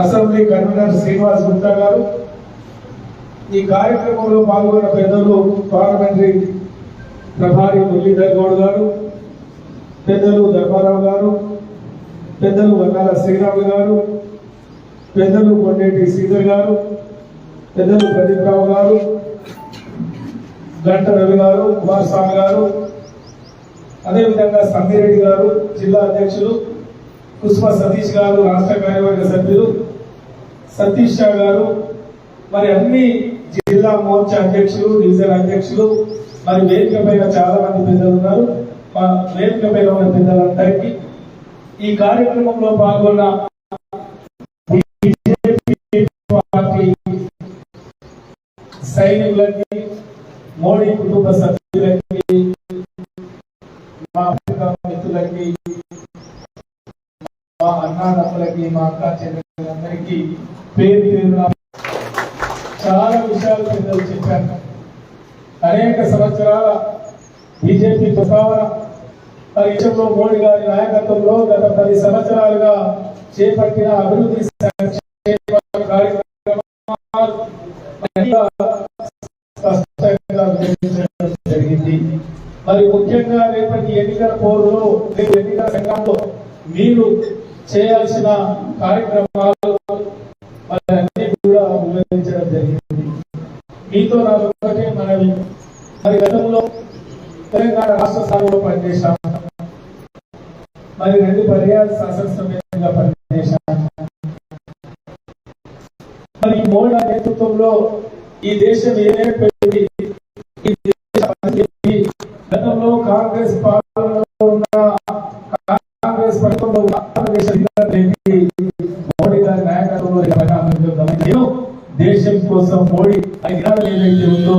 Assembly convener Srinivas Gupta గారు ఈ కార్యక్రమంలో పాల్గొన్న పెద్దలు పార్లమెంటరీ ప్రభారి మురళీధర్ గౌడ్ గారు పెద్దలు ధర్మారావు గారు పెద్దలు వన్నాల శ్రీరాములు గారు పెద్దలు కొండేటి శ్రీధర్ గారు పెద్దలు ప్రదీప్ రావు గారు గంట రవి గారు కుమారస్వామి గారు అదేవిధంగా సంగిరెడ్డి గారు జిల్లా అధ్యక్షులు కుసుమ సతీష్ గారు రాష్ట్ర కార్యవర్గ సభ్యులు సతీష్ షా గారు మరి అన్ని జిల్లా మోర్చా అధ్యక్షులు డివిజన్ అధ్యక్షులు మరి వేదిక పైన చాలా మంది పెద్దలు ఉన్నారు. మా వేదిక పైన ఉన్న పెద్దలందరికీ ఈ కార్యక్రమంలో పాల్గొన్న BJP పార్టీ సైనికులకి మోడీ కుటుంబ సభ్యులు మా అన్నాదమ్ములకి మా అక్క చెల్లెలందరికీ పేరు పేరున చాలా విషయాలు పెద్దలు చెప్పాను అనేక సంవత్సరాల బీజేపీ ప్రస్తావన పరిచయంలో మోడీ గారి నాయకత్వంలో గత పది సంవత్సరాలుగా చేపట్టిన అభివృద్ధి జరిగింది. మరి ముఖ్యంగా రేపటి ఎన్నికల పోరులో ఎన్నికల సంఘంలో మీరు చేయాల్సిన కార్యక్రమాలు మరి అన్ని కూడా వివరించడం జరిగింది. మీతో నా ఒకటే మనవి. మరి గతంలో తెలంగాణ రాష్ట్ర స్థాయిలో పనిచేశాం. మరి రెండు పర్యాలు శాసనసభ్యంగా పనిచేశాం. మరి ఈ మోడీ నేతృత్వంలో ఈ దేశం ఏమైపోయింది గతంలో కాంగ్రెస్ పార్టీ మరియు దేశం కోసం మోడీ ఆ ఏదైతే ఉందో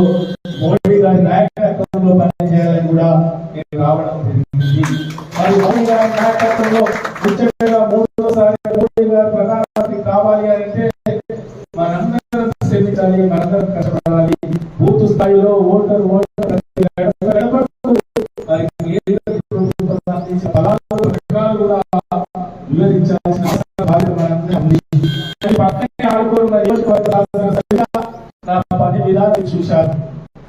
మోడీ గారి నాయకత్వంలో పనిచేయాలని కూడా నేను రావడం జరిగింది. మరి మోడీ గారి నాయకత్వంలో ముఖ్యంగా మూడోసారి మోడీ గారు ప్రధానమంత్రి కావాలి అంటే మనందరం శ్రమించాలి మనందరం కష్టపడాలి. బూత్ స్థాయిలో ఓటర్ ఓటర్ ప్రతి గడప మరి ఏ కూడా వివరించాల్సిన అవసరం బాధ్యత మనందరం ఉంది మరి పక్కనే ఆడుకోవడం నియోజకవర్గ శాసనసభ్యులుగా నా పని విధానం చూశాను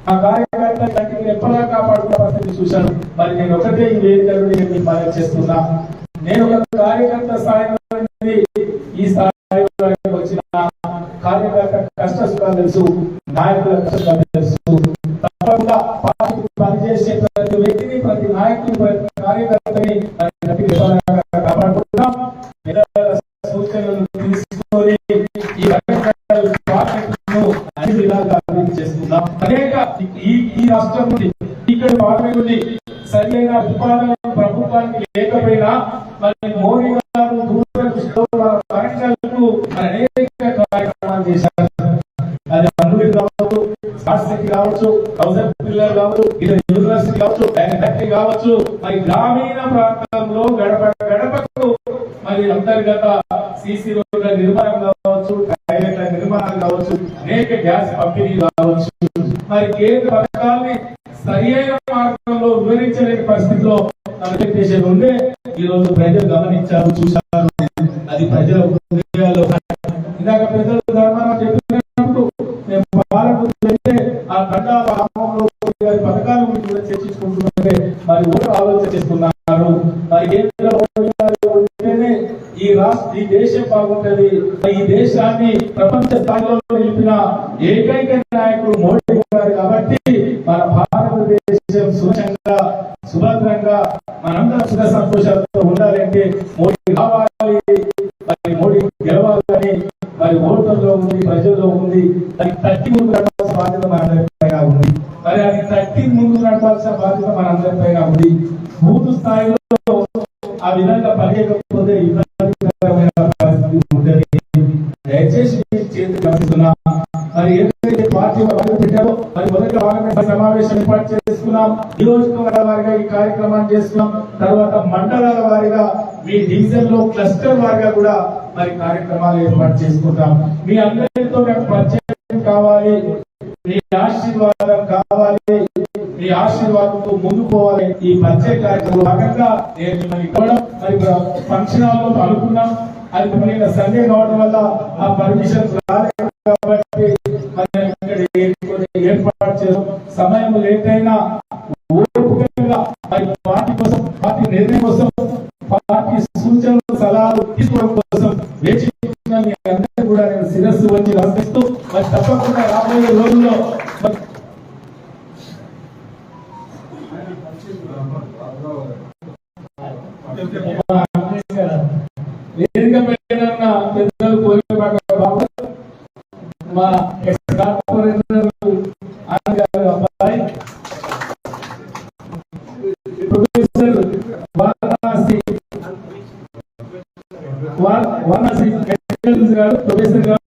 ఆ కార్యకర్త కంటికి ఎప్పలా కాపాడుకున్న పరిస్థితి చూశాను మరి నేను ఒకటే ఈ వేదికలు నేను మీకు మనవి చేస్తున్నా నేను ఒక కార్యకర్త స్థాయిలో ఈ స్థాయి వచ్చిన కార్యకర్త కష్ట సుఖాలు తెలుసు నాయకుల కష్టాలు తెలుసు. తప్పకుండా పార్టీకి పనిచేసే ప్రతి వ్యక్తిని ప్రతి నాయకుని ప్రతి కార్యకర్తని సూచనలు తీసుకొని ఈ అన్ని విధాలుగా అభివృద్ధి చేస్తున్నాం అనేక ఈ ఈ రాష్ట్రం నుండి ఇక్కడ పార్లమెంట్ నుండి సరైన ప్రతిపాదన ప్రభుత్వానికి లేకపోయినా మరి మోడీ గారు అనేక కార్యక్రమాలు చేశారు. అది అభివృద్ధి కావచ్చు కావచ్చు థౌసండ్ కావచ్చు యూనివర్సిటీ కావచ్చు ఫ్యాక్టరీ కావచ్చు మరి గ్రామీణ ప్రాంతంలో గడప గడపకు మరి అంతర్గత సిసి రోడ్ల నిర్మాణం కావచ్చు టాయిలెట్ల నిర్మాణం కావచ్చు అనేక గ్యాస్ పంపిణీ కావచ్చు. మరి కేంద్ర పథకాల్ని సరియైన మార్గంలో అమెరికేషన్ ఉండే ఈ రోజు ప్రజలు గమనించారు చూశారు. అది ప్రజల హృదయాల్లో ఇందాక ప్రజలు ధర్మారావు చెప్పినప్పుడు మేము పాలకుంటే ఆ గడ్డా గ్రామంలో పథకాల గురించి కూడా చర్చించుకుంటుంటే మరి ఓటు ఆలోచన చేస్తున్నారు. మరి కేంద్ర ఈ రాష్ట్ర ఈ దేశం బాగుంటది. ఈ దేశాన్ని ప్రపంచ స్థాయిలో నిలిపిన ఏకైక నాయకుడు మోడీ గారు ఉండాలంటే మోడీ కావాలి మరి మోడీ గెలవాలని మరి ఓటర్లో ఉంది ప్రజల్లో ఉంది దానికి తట్టి ముందు నడపాల్సిన బాధ్యత మనందరిపైన ఉంది. మరి అది తట్టి ముందు నడపాల్సిన బాధ్యత మనందరిపైన ఉంది. బూత్ స్థాయిలో ఆ విధంగా పనిచేయకపోతే ఇబ్బందికరమైన పరిస్థితి ఉంటుంది. దయచేసి చేతి గమనిస్తున్నా. మరి ఏదైతే పార్టీ పెట్టారో మరి మొదటి సమావేశం ఏర్పాటు చేసుకున్నాం నియోజకవర్గాల వారిగా ఈ కార్యక్రమాన్ని చేసుకున్నాం తర్వాత మండలాల వారిగా మీ డివిజన్లో క్లస్టర్ వారిగా కూడా మరి కార్యక్రమాలు ఏర్పాటు చేసుకుంటాం. మీ అందరితో నాకు పరిచయం కావాలి. మీ ఆశీర్వాదం కావాలి. మీ ఆశీర్వాదంతో ముందు పోవాలి. ఈ పరిచయ కార్యక్రమం భాగంగా నేను మిమ్మల్ని కూడా మరి ఫంక్షన్ హాల్లో అనుకున్నాం అది నిన్న సండే కావడం వల్ల ఆ పర్మిషన్ రాలేదు కాబట్టి ఏర్పాటు చేసాం సమయం లేట్ అయినా ఓపికగా మరి పార్టీ కోసం పార్టీ నిర్ణయం కోసం పార్టీ సూచనలు సలహాలు తీసుకోవడం కోసం వేచి ఉన్న మీ అందరికీ కూడా నేను శిరస్సు వచ్చి మరి తప్పకుండా రాబోయే రోజుల్లో వేదిక పైన పెద్దలు కోరికపాక బాబు మా ఎక్స్ కార్పొరేటర్ ఆనంద్ అబ్బాయి ప్రొఫెసర్ వారణాసి వారణాసి గారు ప్రొఫెసర్ గారు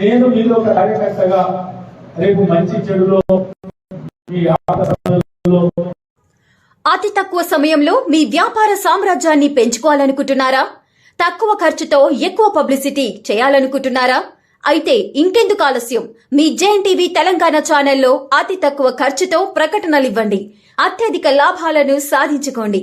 నేను మీలో ఒక కార్యకర్తగా రేపు మంచి చెడులో మీ అతి తక్కువ సమయంలో మీ వ్యాపార సామ్రాజ్యాన్ని పెంచుకోవాలనుకుంటున్నారా? తక్కువ ఖర్చుతో ఎక్కువ పబ్లిసిటీ చేయాలనుకుంటున్నారా? అయితే ఇంకెందుకు ఆలస్యం. మీ జేఎన్టీవీ తెలంగాణ ఛానల్లో అతి తక్కువ ఖర్చుతో ప్రకటనలు ఇవ్వండి. అత్యధిక లాభాలను సాధించుకోండి.